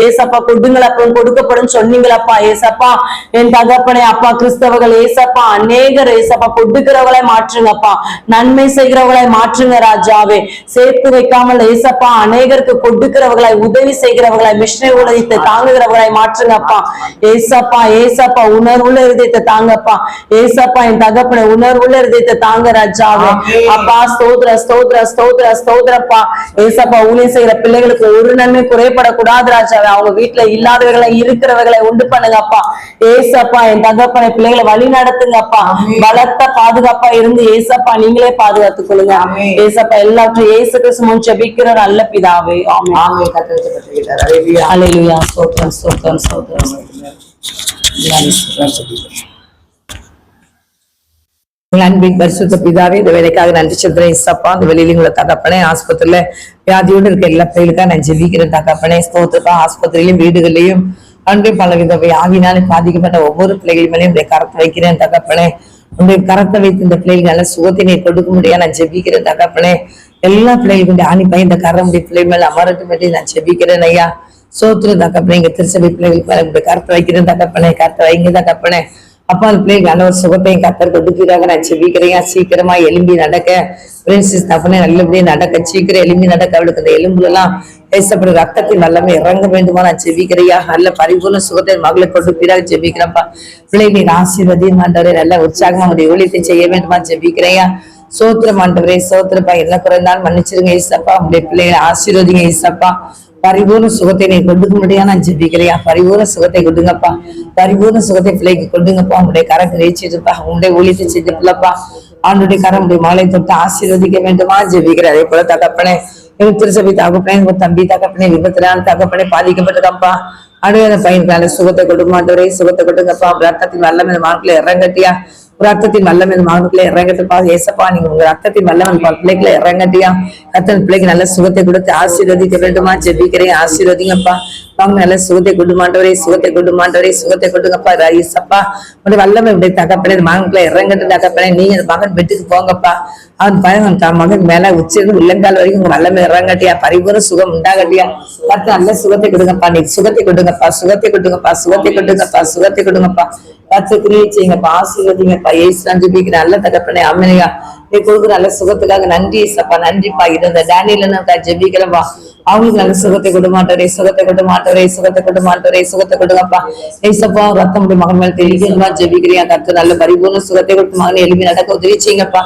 ஏசப்பா கொடுங்களப்பா கொடுக்கப்படும் சொன்னீங்களப்பா ஏசப்பா என் தகப்பனே அப்பா கிறிஸ்தவர்கள் ஏசப்பா அநேகர் ஏசப்பா கொடுக்கிறவங்களை மாற்றுங்கப்பா நன்மை செய்கிறவங்களை மாற்றுங்க ராஜாவே. சேர்த்து வைக்காமல் ஏசப்பா அநேகருக்கு கொடுக்கிறவர்களை உதவி செய்கிறவர்களை மிஷினரி உலகத்தை தாங்குகிறவர்களை மாற்றுங்கப்பா ஏசப்பா ஏ ஏசப்பா உணர்வுள்ள இருதயத்தை தாங்கப்பா. ஏசப்பா என் தகப்பனை உணர்வுள்ள இருதயத்தை தாங்க ராஜாவே. அப்பா ஸ்தோத்திர ஸ்தோத்திர ஸ்தோத்திர ஸ்தோத்திரப்பா ஏசப்பா ஊழியம் செய்யற பிள்ளைகளுக்கு ஒரு நன்மை குறைபடக்கூடாது ராஜாவே. அவங்க வீட்டுல இல்லாதவர்களை இருக்கிறவர்களை உண்டு பண்ணுங்கப்பா. ஏசப்பா என் தகப்பனை பிள்ளைகளை வழி நடத்துங்கப்பா. பலத்த பாதுகாப்பா இருந்து ஏசப்பா நீங்களே பாதுகாத்துக் கொள்ளுங்க. ஏசப்பா எல்லாத்தையும் ஏசு கிறிஸ்து முன் ஜெபிக்கிற நல்ல பிதாவே. ஆமே கத்தரித்து பட்டிருக்கிறார் அலையா அல்லேலூயா ஸ்தோத்திரம் ஸ்தோத்திரம் ஸ்தோத்திரம். அன்பின் பரிசுத்த பிதாவே இந்த வேலைக்காக நன்றி சொல்றேன் இசப்பா இந்த வெளியில உங்களை தகப்பனே ஆஸ்பத்திரியில வியாதியோடு இருக்க எல்லா பிள்ளைகளுக்காக நான் ஜெபிக்கிறேன் தகப்பனே. ஸ்தோத்திரப்பா ஆஸ்பத்திரியிலும் வீடுகள்லயும் அன்று பலவித வியாதினாலே பாதிக்கப்பட்ட ஒவ்வொரு பிள்ளைகள் மேலேயும் உடைய கரத்தை வைக்கிறேன் தகப்பனே. உடைய கரத்தை வைத்து இந்த பிள்ளைகள் நல்ல சுகத்தினை கொடுக்க முடியாது நான் ஜெபிக்கிறேன் தகப்பனே. எல்லா பிள்ளைகளுடைய ஆணி பையன் இந்த கரம் உடைய பிள்ளை மேல அமரட்டும் நான் ஜெபிக்கிறேன் ஐயா. சோத்துல தகப்பனே இங்க திருச்சபை பிள்ளைகளுக்கு மேல உடைய கரத்தை வைக்கிறேன் தகப்பனே கரத்தை வைங்க தகப்பனே அப்பா அந்த பிள்ளைங்க நல்ல ஒரு சுகத்தையும் கத்தர் கொடுக்கிறாங்க நான் செவிக்கிறேன் சீக்கிரமா எலும்பி நடக்க. பிரின்சஸ் தப்பனே நல்லபடியே நடக்க. சீக்கிரம் எலும்பி நடக்க. அவளுக்கு அந்த எலும்புல எல்லாம் பேசப்படும் ரத்தத்தின் வல்லமே இறங்க வேண்டுமா? நான் செவிக்கிறையா நல்ல பரிபூர்ண சுகத்தை மகளை கொடுப்பீராக. ஜெபிக்கிறப்பா பிள்ளை நீர் ஆசீர்வதியும் ஆண்டவரே நல்ல உற்சாகமா உடைய ஊழியத்தை செய்ய வேண்டுமா? செவிக்கிறையா சோத்திரம் ஆண்டவரே சோத்திரப்பா என்ன குறைந்தாலும் மன்னிச்சிருங்க ஈசப்பா உங்களுடைய பிள்ளைகளை ஆசீர்வதிங்க ஈசப்பா பரிபூர்ண சுகத்தை நீ கொடுக்க முடியா நான் ஜெபிக்கிறியா பரிபூர்ண சுகத்தை கொடுங்கப்பா பரிபூர்ண சுகத்தை பிள்ளைக்கு கொடுங்கப்பா உங்களுடைய கரம் கிரகிச்சிருப்பா. உங்களுடைய ஊழியத்தை செஞ்சுப்பலப்பா ஆண்டுடைய கரம் உடைய மாலை தொட்டு ஆசீர்வதிக்க வேண்டுமா? ஜெபிக்கிறேன். அதே போல தகப்பனே எங்க திருச்சபை தகப்பனே உங்க தம்பி தகப்பனே விபத்திலான தகப்பனே பாதிக்கப்பட்டிருக்கப்பா அடையாத பையனுக்கு நல்ல சுகத்தை கொடுக்க மாட்டவரே சுகத்தை கொடுங்கப்பா. ரத்தத்தின் வல்லம் இந்த இறங்கட்டியா. ரத்தத்தின் வல்லம் இந்த மகனுக்குள்ள இறங்கட்டுப்பா ஏசப்பா நீங்க உங்க ரத்தத்தின் வல்லம் இந்த பிள்ளைக்குள்ள இறங்கட்டியா? கத்தன் பிள்ளைக்கு நல்ல சுகத்தை கொடுத்து ஆசீர்வதிக்க வேண்டுமா? ஜெபிக்கிறேன் ஆசீர்வதிங்கப்பா. வாங்க நல்ல சுகத்தை கொண்டு மாட்டவரே சுகத்தை கொண்டு மாட்டவரே சுகத்தை கொடுங்கப்பா ஏசப்பா உடைய வல்லமை இப்படி தகப்பனே மகன்களை இறங்கட்டு தகப்பனே நீங்க அந்த மகன் பெட்டுக்கு போங்கப்பா. அவன் பயன் தன் மகன் மேல உச்சிருந்து உள்ளங்கால் வரைக்கும் உங்க வல்லமை இறங்கட்டியா? பரிபூர்ண சுகம் உண்டாகட்டியா? பார்த்து நல்ல சுகத்தை கொடுங்கப்பா நீ சுகத்தை கொடுங்கப்பா சுகத்தை கொடுங்கப்பா சுகத்தை கொடுங்கப்பா சுகத்தை கொடுங்கப்பா. பத்து கிரியை செய்யுங்கப்பா ஆசீர்வதிங்கப்பா. ஏசு நன்றி நல்ல தகப்பனே அம்மனையா நீ கொடுக்குற நல்ல சுகத்துக்காக நன்றி சப்பா நன்றிப்பா. இது இந்த டேனியில ஜெபிக்கிறப்பா அவங்களுக்கு நல்ல சுகத்தை கொடு மாட்டோரே சுகத்தை கொடு மாட்டவரே சுகத்தை கொடு மாட்டவரே சுகத்தை கொடுங்கப்பா. ஏசப்பா ரத்தம் உடைய மகன் மேல் தெளிக்கிறவா ஜெபிக்கிறியா கத்து நல்ல பரிபூர்ண சுகத்தை கொடுத்து மகன் எலும்பி நடக்க உதவிச்சிங்கப்பா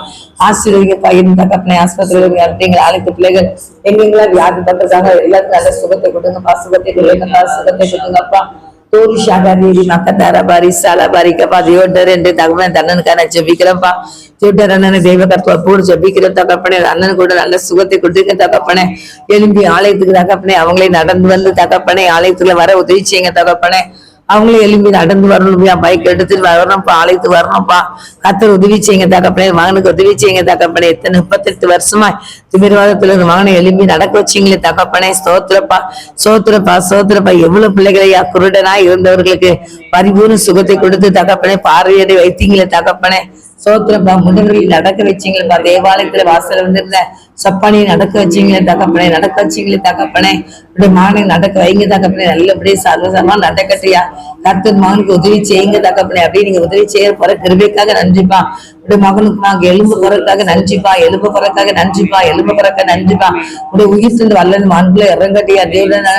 ஆசீர்வதிங்கப்பா இருந்த கப்பனை ஆஸ்பத்திரியில் அப்படிங்கிற அனைத்து பிள்ளைகள். எங்கெங்களா வியாதி பண்றதாக எல்லாருக்கும் நல்ல சுகத்தை கொடுங்கப்பா சுகத்தை கொடுங்கப்பா சுகத்தை கொடுங்கப்பா. தோரி ஷாகாதேவி மக்கத்தார பாரி சாலா பாரிக்கப்பா தியோட்டர் என்று தகவல் தன்னனுக்கான ஜெபிக்கிறப்பா தியோட்டர் அண்ணன் தெய்வ கற்ப போடு ஜெபிக்கிற தகப்பனே அண்ணன் கூட நல்ல சுகத்தை கொடுத்துருக்க தகப்பனே எலும்பி ஆலயத்துக்கு தகப்பனே அவங்களே நடந்து வந்து தகப்பனே ஆலயத்துல வர உதவி செய்யுங்க தகப்பனே அவங்களே எலும்பி நடந்து வரணும்யா பைக் எடுத்துட்டு வரணும்ப்பா அழைத்து வரணும்ப்பா. கத்தர் உதவி செய்யுங்க தகப்பனே. மகனுக்கு உதவி செய்யுங்க தகப்பனே. எத்தனை முப்பத்தெட்டு வருஷமா திமிர்வாதத்துல இருந்து மகனை எலும்பி நடக்க வச்சிங்களே தகப்பனே. ஸ்தோத்திரப்பா சோத்திரப்பா சோத்திரப்பா எவ்வளவு பிள்ளைகளையா குருடனா இருந்தவர்களுக்கு பரிபூர்ண சுகத்தை கொடுத்து தகப்பனே பார்வையடை வைத்தீங்களே தகப்பனே. சோத்திரப்பா முடங்களில் நடக்க வச்சீங்களேப்பா தேவாலயத்துல வாசல் வந்திருந்த சப்பானியை நடக்க வச்சீங்களே தகப்பனே நடக்க வச்சீங்களே தகப்பனே. இப்படி மகனை நடக்க வைங்க தகப்பனே. நல்லபடியே சர்வசமா நடக்கட்டியா கத்து மகனுக்கு உதவி செய்யுங்க தகப்பனே. அப்படின்னு நீங்க உதவி செய்ய போற கிருபைக்காக நன்றிப்பா. உடைய மகனுக்கு நாங்க எலும்பு குறக்காக நன்றிப்பா எலும்பு குறக்காக நன்றிப்பா எலும்பு குறக்க நன்றிப்பா. உடைய உயிர் வல்லன் மண்புல இறங்கட்டையா தேவன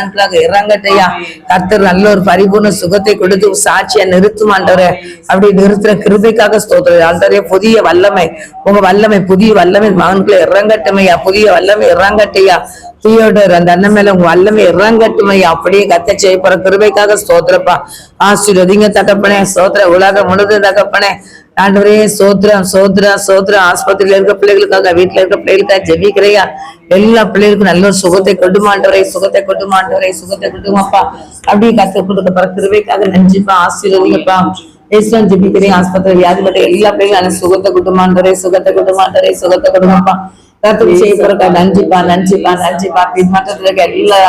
இறங்கட்டையா. கர்த்தர் நல்ல ஒரு பரிபூர்ண சுகத்தை கொடுத்து சாட்சியா நிறுத்தும் ஆண்டவரே. அப்படி நிறுத்துற கிருபைக்காக ஸ்தோத்திரம். ஆண்டவரே புதிய வல்லமை உங்க வல்லமை புதிய வல்லமை மகனுக்குள்ள இறங்கட்டுமையா புதிய வல்லமை இறங்கட்டையா. தீயோடர் அந்த அண்ணன் மேல உங்க வல்லமை இறங்கட்டுமையா. அப்படியே கத்த செய்ய போற கிருபைக்காக ஸ்தோத்திரப்பா. ஆசீர்வதிங்க தகப்பனே ஸ்தோத்திர உலகம் முழுது தகப்பனே. ஆண்டவரே சோத்ரம் சோத்ரம் சோத்ரம் ஆஸ்பத்திரியில இருக்க பிள்ளைகளுக்காக வீட்டுல இருக்க பிள்ளைகளுக்காக ஜெபிக்கிறையா? எல்லா பிள்ளைகளுக்கும் நல்ல ஒரு சுகத்தை கொண்டு மாண்டவரே சுகத்தை கொண்டு சுகத்தை கொண்டுமாப்பா அப்படி கத்து கொடுக்க போற கிருபைக்காக நன்றிப்பா ஆசீர்வதிங்கப்பா. ஏசுவன் ஜெபிக்கிறேன் ஆஸ்பத்திரி வியாதிப்பட்ட எல்லா பிள்ளைகளும் நல்ல சுகத்தை கொண்டு சுகத்தை கொண்டு சுகத்தை கொடுங்கப்பா கத்து செய்ய போறக்கா நன்றிப்பா நன்றிப்பா நன்றிப்பா. பின்மாற்றத்துல இருக்க எல்லா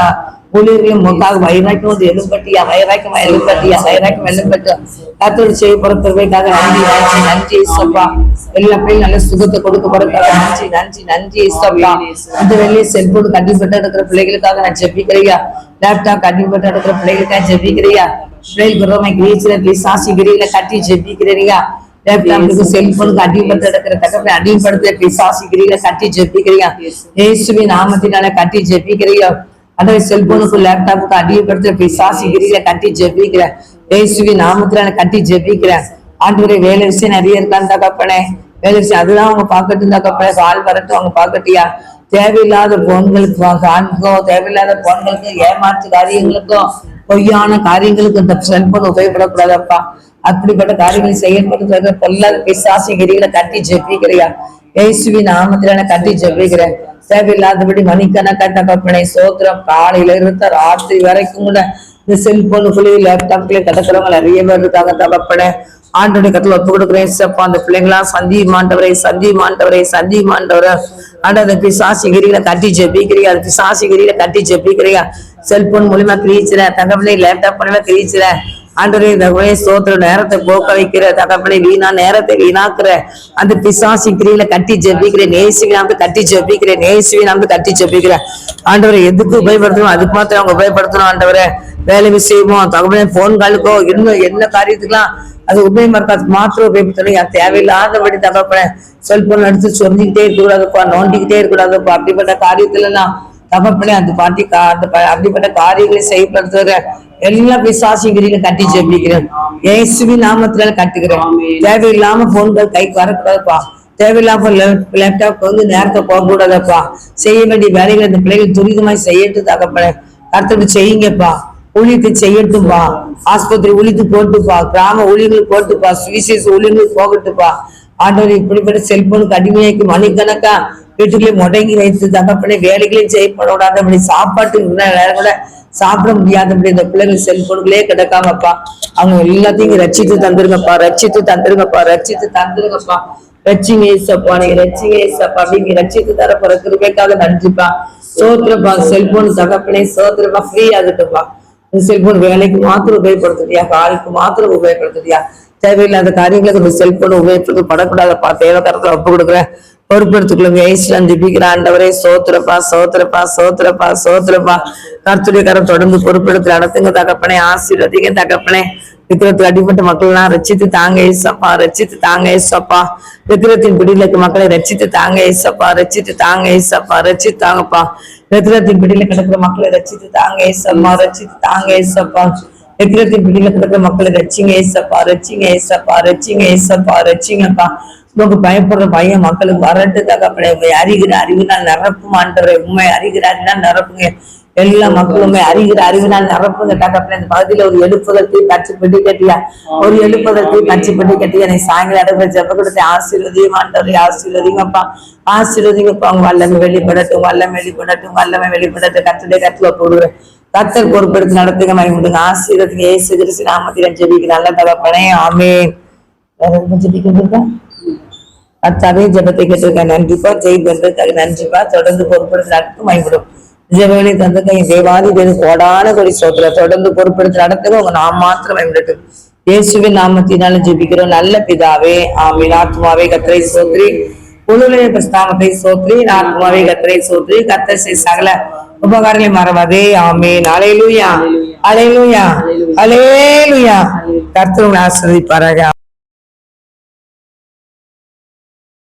ஊழியர்களின் முன்பாக வைராக்கியம் வந்து எழும்பட்டியா? வைராக்கியம் எழும்பட்டியா? வைராக்கியம் எலும்பட்டு கத்தோடு செய்ய போற நன்றி நன்றி நன்றி இசப்பா எல்லா பிள்ளையும் நல்ல சுகத்தை கொடுக்க போறதுக்காக நன்றி நன்றி நன்றி இசப்பா இந்த வெளியே செல்போன் கண்டிப்பட்டு இருக்கிற பிள்ளைகளுக்காக நான் ஜெபிக்கிறியா? லேப்டாப் கண்டிப்பட்டு இருக்கிற பிள்ளைகளுக்காக ஜெபிக்கிறியா? பிள்ளைகளுக்கு ரோமை கிரீச்சில பிசாசி கிரியில கட்டி ஜெபிக்கிறியா? லேப்டாப்புக்கு செல்போனுக்கு அடிபட்டு எடுக்கிற தகவலை அடிபடுத்த பிசாசி கிரியில கட்டி ஜெபிக்கிறியா? ஏசுவி நாமத்தினால கட்டி ஜெபிக்கிறியா? அதே செல்போனுக்கு லேப்டாப்புக்கும் அடிபடுத்த பிசாசி கிரியில கட்டி ஜெபிக்கிறேன். ஏசுவி நாமத்துல கட்டி ஜெபிக்கிறேன். ஆண்டு வேலை விஷயம் நிறைய இருக்கான்னு தகப்பனே வேலை விஷயம் அதுதான் அவங்க பாக்கட்டும் தகப்பனே கால் வரட்டும் அவங்க பாக்கட்டியா? தேவையில்லாத போன்களுக்கு காண்கோ தேவையில்லாத போன்களுக்கு ஏமாற்று காரியங்களுக்கும் பொய்யான காரியங்களுக்கு இந்த செல்போன் உபயோகப்படக்கூடாதப்பா அப்படிப்பட்ட காரியங்களை செயல்படுத்துறது பொல்லாத பிசாசி கிரிகளை கட்டி ஜெபிக்கிறியா? இயேசுவி நாமத்திலான கட்டி ஜெபிக்கிறேன். தேவையில்லாதபடி மணிக்கணக்கா கற்பனை சோத்திரம் காலையில இருந்து ராத்திரி வரைக்கும் கூட இந்த செல்போனுக்குள்ளேயே லேப்டாப்லயும் கிடக்கிறவங்க நிறைய பேர் இருக்காங்க தகப்பனே ஆண்டோடைய கத்துல ஒப்பு கொடுக்குறேன் சப்பா அந்த பிள்ளைங்களா சந்தி மாண்டவரை சந்தி மாண்டவரை சந்தி மாண்டவரை ஆண்ட அந்த பிசாசி கிரியில கட்டி ஜெபிக்கிறியா? அந்த பிசாசி கட்டி ஜெபிக்கிறியா? செல்போன் மூலியமா கிரீச்சிற தகவலை லேப்டாப் மூலியமா கிரீச்சிற ஆண்டவரே தகவலே சோத்திர நேரத்தை போக்க வைக்கிற தகவலை வீணா நேரத்தை வீணாக்குற அந்த பிசாசி கிரியில கட்டி ஜெபிக்கிறேன் நேசுவி நாம கட்டி ஜெபிக்கிறேன் நேசுவி நாம கட்டி ஜெபிக்கிறேன் ஆண்டவரை எதுக்கு உபயோகப்படுத்தணும்? அதுக்கு மாத்திரம் அவங்க உபயோகப்படுத்தணும் ஆண்டவரை. வேலை விஷயமோ தகவலே போன் காலுக்கோ இன்னும் என்ன காரியத்துக்கெல்லாம் அது உபயோகப்படுத்தாது மாத்திரம் உபயோகப்படுத்தணும். என் தேவையில்லாதபடி தகப்பனை செல்போன் எடுத்து சொல்லிக்கிட்டே இருக்கக்கூடாதுப்பா நோண்டிக்கிட்டே இருக்கக்கூடாதுப்பா. அப்படிப்பட்ட காரியத்துல எல்லாம் தகப்பனே அந்த பாட்டி அந்த அப்படிப்பட்ட காரியங்களை செய்யப்படுத்துற எல்லா பிசாசிகளையும் கட்டி ஜெபிக்கிறேன். இயேசுவின் நாமத்தினால கட்டுகிறேன். தேவையில்லாம போன்கள் கைக்கு வரக்கூடாதுப்பா. தேவையில்லாம லேப்டாப் வந்து நேரத்தை போக கூடாதப்பா செய்ய வேண்டிய வேலைகளை இந்த பிள்ளைகள் துரிதமாய் செய்யட்டு தகப்பன. கருத்துட்டு செய்யுங்கப்பா. ஊழியத்தை செய்யட்டும்பா. ஆஸ்பத்திரி ஊழியத்து போட்டுப்பா. கிராம ஊழியர்களுக்கு போட்டுப்பா. சுவிசேஷ ஊழியர்களுக்கு போகட்டுப்பா. ஆண்டவர் இப்படிப்பட்ட செல்போனுக்கு அடிமையாக்கி மணிக்கணக்கா வீட்டுக்குள்ளே முடங்கி வைத்து தகப்பனே வேலைகளையும் செய்யப்பட அப்படி சாப்பாட்டுக்கு நேரம் கூட சாப்பிட முடியாதபடி இந்த பிள்ளைங்க செல்போனுக்குள்ளே கிடக்காமப்பா. அவங்க எல்லாத்தையும் ரட்சித்து தந்துருங்கப்பா ரட்சித்து தந்துருங்கப்பா ரச்சித்து தந்துருங்கப்பா. ரச்சிங்க ஏசப்பா நீங்க ரச்சிங்க ஏசப்பா நீங்க ரட்சித்து தர பிறக்கிறதுக்காக நன்றிப்பா. சோத்திரப்பா செல்போன் தகப்பனே சோத்திரப்பா ஃப்ரீ ஆகட்டும்ப்பா இந்த செல்போன் வேலைக்கு மாத்திரம் உபயோகப்படுத்துறியா? காலுக்கு மாத்திரம் உபயோகப்படுத்துறியா? தேவையில்லாத காரியங்களுக்கு இந்த செல்போன் உபயோகப்படுத்த படக்கூடாதப்பா தரத்துல ஒப்பு கொடுக்குறேன். பொறுப்படுத்திக்கொள்ளுங்க. ஏசுலான் ஜிபிக்கிற ஆண்டவரே சோத்திரப்பா சோத்திரப்பா சோத்திரப்பா சோத்திரப்பா. கர்த்துடைய கரம் தொடர்ந்து பொறுப்பெடுத்து நடத்துங்க தகப்பனே ஆசீர்வதிங்க தகப்பனே. விக்கிரத்துக்கு அடிப்பட்ட மக்கள் எல்லாம் ரச்சித்து தாங்க ஏசப்பா ரச்சித்து தாங்க ஏசப்பா. விக்கிரத்தின் பிடியில இருக்க மக்களை ரச்சித்து தாங்க ஏசப்பா ரச்சித்து தாங்க ஏசப்பா ரச்சித்து தாங்கப்பா. விக்கிரத்தின் பிடியில கிடக்குற மக்களை ரச்சித்து தாங்க ஏசப்பா ரச்சித்து தாங்க ஏசப்பா. விக்கிரத்தின் பிடியில கிடக்குற மக்களை ரச்சிங்க ஏசப்பா ரச்சிங்க ஏசப்பா ரச்சிங்க ஏசப்பா ரச்சிங்கப்பா உங்க பயப்படுற பயம் மக்களுக்கு வரட்டு தகப்படை உண்மை அறிகிற அறிவினால் நிரப்பும் ஆண்டவரை உண்மை அறிகிற அறிவினால் நிரப்புங்க. எல்லா மக்களுமே அறிகிற அறிவினால் நிரப்புங்க. தகப்படை இந்த பகுதியில ஒரு எழுப்புதற்கு கட்சி பெட்டி கட்டியா? ஒரு எழுப்புதற்கு கட்சி பெட்டி கட்டியா? நீ சாயங்காலம் இடத்துல ஜெப கொடுத்து ஆசீர்வதியும் ஆண்டவரை ஆசீர்வதிங்கப்பா ஆசீர்வதிங்கப்பா உங்க வல்லமை வெளிப்படட்டும் வல்லமை வெளிப்படட்டும் வல்லமை வெளிப்படட்டும். கத்துடைய கத்துல போடுவேன் கத்தர் பொறுப்பெடுத்து நடத்துங்க மகிமுடுங்க ஆசீர்வதிங்க ஏசு கிறிஸ்து நாமத்தில ஜெபிக்கு நல்ல தகப்பனே. ஆமே வேற எதுவும் ஜெபிக்கிறதுக்கா? கத்தாவே ஜெபத்தை கேட்டிருக்க நன்றிப்பா ஜெய் பண்றதுக்காக நன்றிப்பா தொடர்ந்து பொறுப்படுத்த நடத்தும் வாங்கிவிடும் ஜெபங்களை தந்துக்க என் தேவாதி தேவ கோடான கொடி சோத்துல தொடர்ந்து பொறுப்படுத்த நடத்துங்க உங்க நாம் மாத்திரம் பயன்படட்டும். இயேசுவின் நாமத்தினால ஜெபிக்கிறோம். நல்ல பிதாவே ஆமீன். ஆத்மாவே கத்திரை சோத்ரி உளுடைய பிரஸ்தாமத்தை சோத்ரி ஆத்மாவே கத்திரை சோத்ரி கத்தர் செய் சகல உபகாரங்களை மறவாதே. ஆமீன். அலையிலுயா அலையிலுயா அலையிலுயா கர்த்தர் உங்களை ஆசிர்வதிப்பாராக.